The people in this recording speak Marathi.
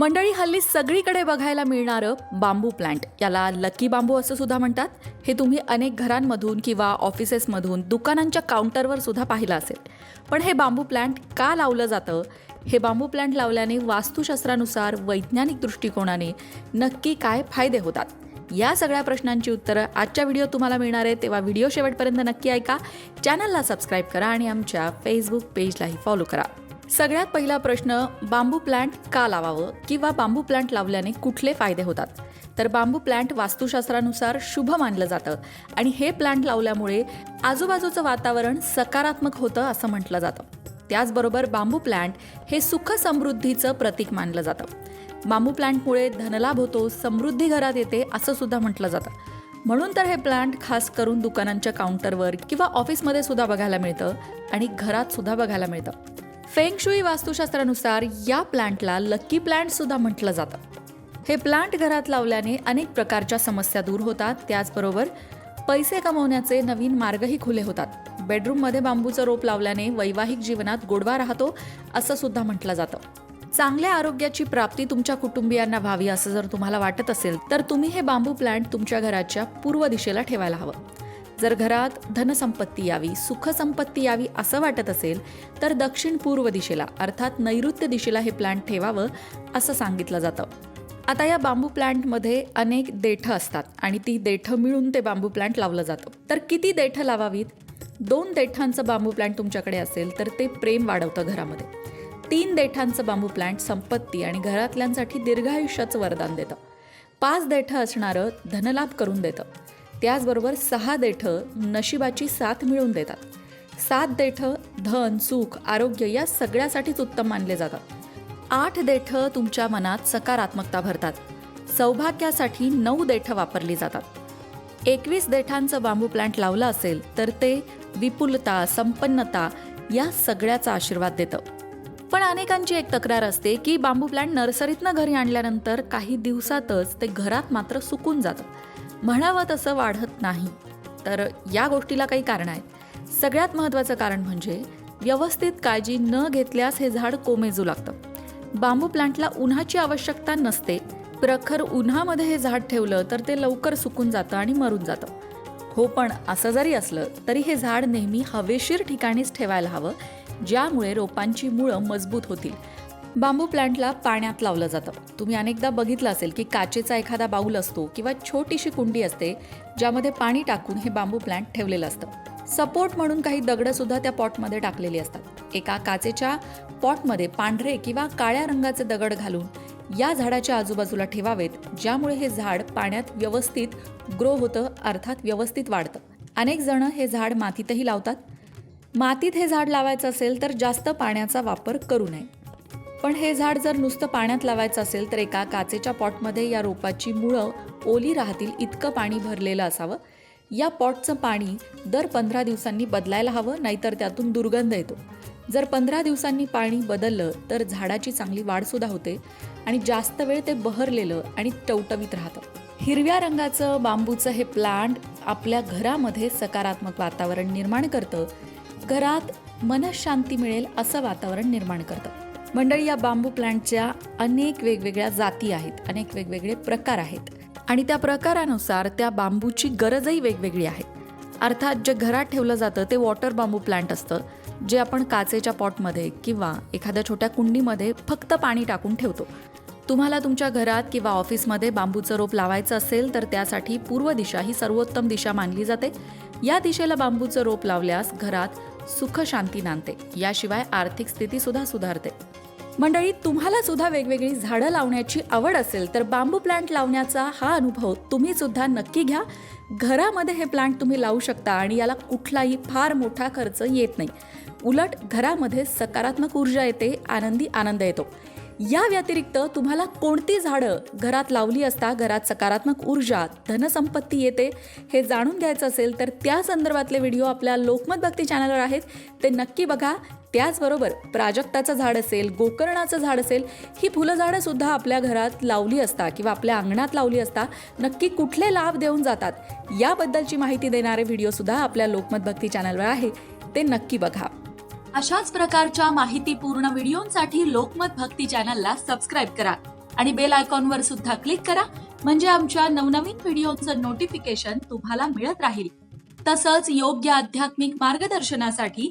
मंडळी हल्ली सगळीकडे बघायला मिळणारं बांबू प्लांट. याला लकी बांबू असं सुद्धा म्हणतात. हे तुम्ही अनेक घरांमधून किंवा ऑफिसेसमधून दुकानांच्या काउंटरवर सुद्धा पाहिलं असेल. पण हे बांबू प्लांट का लावलं जातं? हे बांबू प्लांट लावल्याने वास्तुशास्त्रानुसार वैज्ञानिक दृष्टिकोनाने नक्की काय फायदे होतात? या सगळ्या प्रश्नांची उत्तरं आजच्या व्हिडिओ तुम्हाला मिळणार आहे तेव्हा व्हिडिओ शेवटपर्यंत नक्की ऐका. चॅनलला सबस्क्राईब करा आणि आमच्या फेसबुक पेजलाही फॉलो करा. सगळ्यात पहिला प्रश्न बांबू प्लांट का लावावं किंवा बांबू प्लांट लावल्याने कुठले फायदे होतात? तर बांबू प्लांट वास्तुशास्त्रानुसार शुभ मानलं जातं आणि हे प्लांट लावल्यामुळे आजूबाजूचं वातावरण सकारात्मक होतं असं म्हटलं जातं. त्याचबरोबर बांबू प्लांट हे सुख समृद्धीचं प्रतीक मानलं जातं. बांबू प्लांटमुळे धनलाभ होतो समृद्धी घरात येते असं सुद्धा म्हटलं जातं. म्हणून तर हे प्लांट खास करून दुकानांच्या काउंटरवर किंवा ऑफिसमध्ये सुद्धा बघायला मिळतं आणि घरात सुद्धा बघायला मिळतं. फेंगशुई वास्तुशास्त्रानुसार या प्लांटला लकी प्लांट सुद्धा म्हटलं जातं. हे प्लांट घरात लावल्याने अनेक प्रकारच्या समस्या दूर होतात त्याचबरोबर पैसे कमवण्याचे नवीन मार्गही खुले होतात. बेडरूममध्ये बांबूचं रोप लावल्याने वैवाहिक जीवनात गोडवा राहतो असं सुद्धा म्हटलं जातं. चांगल्या आरोग्याची प्राप्ती तुमच्या कुटुंबियांना व्हावी असं जर तुम्हाला वाटत असेल तर तुम्ही हे बांबू प्लांट तुमच्या घराच्या पूर्व दिशेला ठेवायला हवं. जर घरात धनसंपत्ती यावी सुखसंपत्ती यावी असं वाटत असेल तर दक्षिण पूर्व दिशेला अर्थात नैऋत्य दिशेला हे प्लांट ठेवावं असं सांगितलं जातं. आता या बांबू प्लांटमध्ये अनेक देठं असतात आणि ती देठं मिळून ते बांबू प्लांट लावलं जातं. तर किती देठं लावावीत? दोन देठांचं बांबू प्लांट तुमच्याकडे असेल तर ते प्रेम वाढवतं घरामध्ये. तीन देठांचं बांबू प्लांट संपत्ती आणि घरातल्यांसाठी दीर्घायुष्याचं वरदान देतं. पाच देठं असणारं धनलाभ करून देतं. त्याचबरोबर सहा देठं नशिबाची साथ मिळवून देतात. सात देठं धन सुख आरोग्य या सगळ्यासाठीच उत्तम मानले जातात. आठ देठं तुमच्या मनात सकारात्मकता भरतात. सौभाग्यासाठी नऊ देठं वापरली जातात. एकवीस देठांचं बांबू प्लांट लावलं असेल तर ते विपुलता संपन्नता या सगळ्याचा आशीर्वाद देतं. पण अनेकांची एक तक्रार असते की बांबू प्लांट नर्सरीतनं घरी आणल्यानंतर काही दिवसातच ते घरात मात्र सुकून जातं. म्हणावं तसं वाढत नाही. तर या गोष्टीला काही कारण आहेत. सगळ्यात महत्त्वाचं कारण म्हणजे व्यवस्थित काळजी न घेतल्यास हे झाड कोमेजू लागतं. बांबू प्लांटला उन्हाची आवश्यकता नसते. प्रखर उन्हामध्ये हे झाड ठेवलं तर ते लवकर सुकून जातं आणि मरून जातं. हो पण असं जरी असलं तरी हे झाड नेहमी हवेशीर ठिकाणीच ठेवायला हवं ज्यामुळे रोपांची मुळं मजबूत होतील. बांबू प्लांटला पाण्यात लावलं जातं. तुम्ही अनेकदा बघितलं असेल की काचेचा एखादा बाऊल असतो किंवा छोटीशी कुंडी असते ज्यामध्ये पाणी टाकून हे बांबू प्लांट ठेवलेलं असतं. सपोर्ट म्हणून काही दगडं सुद्धा त्या पॉटमध्ये टाकलेली असतात. एका काचेच्या पॉटमध्ये पांढरे किंवा काळ्या रंगाचे दगड घालून या झाडाच्या आजूबाजूला ठेवावेत ज्यामुळे हे झाड पाण्यात व्यवस्थित ग्रो होतं अर्थात व्यवस्थित वाढतं. अनेक जण हे झाड मातीतही लावतात. मातीत हे झाड लावायचं असेल तर जास्त पाण्याचा वापर करू नये. पण हे झाड जर नुसतं पाण्यात लावायचं असेल तर एका काचेच्या पॉटमध्ये या रोपाची मुळं ओली राहतील इतकं पाणी भरलेलं असावं. या पॉटचं पाणी दर पंधरा दिवसांनी बदलायला हवं नाहीतर त्यातून दुर्गंध येतो. जर पंधरा दिवसांनी पाणी बदललं तर झाडाची चांगली वाढसुद्धा होते आणि जास्त वेळ ते बहरलेलं आणि टवटवीत राहतं. हिरव्या रंगाचं बांबूचं हे प्लांट आपल्या घरामध्ये सकारात्मक वातावरण निर्माण करतं. घरात मनशांती मिळेल असं वातावरण निर्माण करतं. मंडळी या बांबू प्लांटच्या अनेक वेगवेगळ्या जाती आहेत अनेक वेगवेगळे प्रकार आहेत. आणि त्या प्रकारानुसार त्या बांबूची गरजही वेगवेगळी आहे. अर्थात जे घरात ठेवलं जातं ते वॉटर बांबू प्लांट असतं जे आपण काचेच्या पॉटमध्ये किंवा एखाद्या छोट्या कुंडीमध्ये फक्त पाणी टाकून ठेवतो. तुम्हाला तुमच्या घरात किंवा ऑफिसमध्ये बांबूचं रोप लावायचं असेल तर त्यासाठी पूर्व दिशा ही सर्वोत्तम दिशा मानली जाते. या दिशेला बांबूचं रोप लावल्यास घरात सुख शांती नांदते. याशिवाय आर्थिक स्थितीसुद्धा सुधारते. मंडळी तुम्हाला सुद्धा वेगवेगळी झाडं लावण्याची आवड असेल तर बांबू प्लांट लावण्याचा हा अनुभव तुम्ही सुद्धा नक्की घ्या. घरामध्ये हे प्लांट तुम्ही लावू शकता आणि याला कुठलाही फार मोठा खर्च येत नाही. उलट घरामध्ये सकारात्मक ऊर्जा येते आनंदी आनंद येतो. या व्यतिरिक्त तुम्हाला कोणती झाडं घरात लावली असता घरात सकारात्मक ऊर्जा धनसंपत्ती येते हे जाणून घ्यायचं असेल तर त्या संदर्भातले व्हिडिओ आपल्या लोकमत भक्ती चॅनलवर आहेत. ते नक्की बघा. त्याचबरोबर प्राजक्ताचं झाड असेल गोकर्णाचं झाड असेल ही फुलं झाडं सुद्धा आपल्या घरात लावली असता किंवा आपल्या अंगणात लावली असता नक्की कुठले लाभ देऊन जातात याबद्दलची माहिती देणारे व्हिडिओ सुद्धा आपल्या लोकमत भक्ती चॅनलवर आहे. ते नक्की बघा. अशाच प्रकारच्या माहितीपूर्ण व्हिडिओंसाठी लोकमत भक्ती चॅनलला सबस्क्राईब करा आणि बेल आयकॉनवर सुद्धा क्लिक करा म्हणजे आमच्या नवनवीन व्हिडिओचं नोटिफिकेशन तुम्हाला मिळत राहील. तसंच योग्य आध्यात्मिक मार्गदर्शनासाठी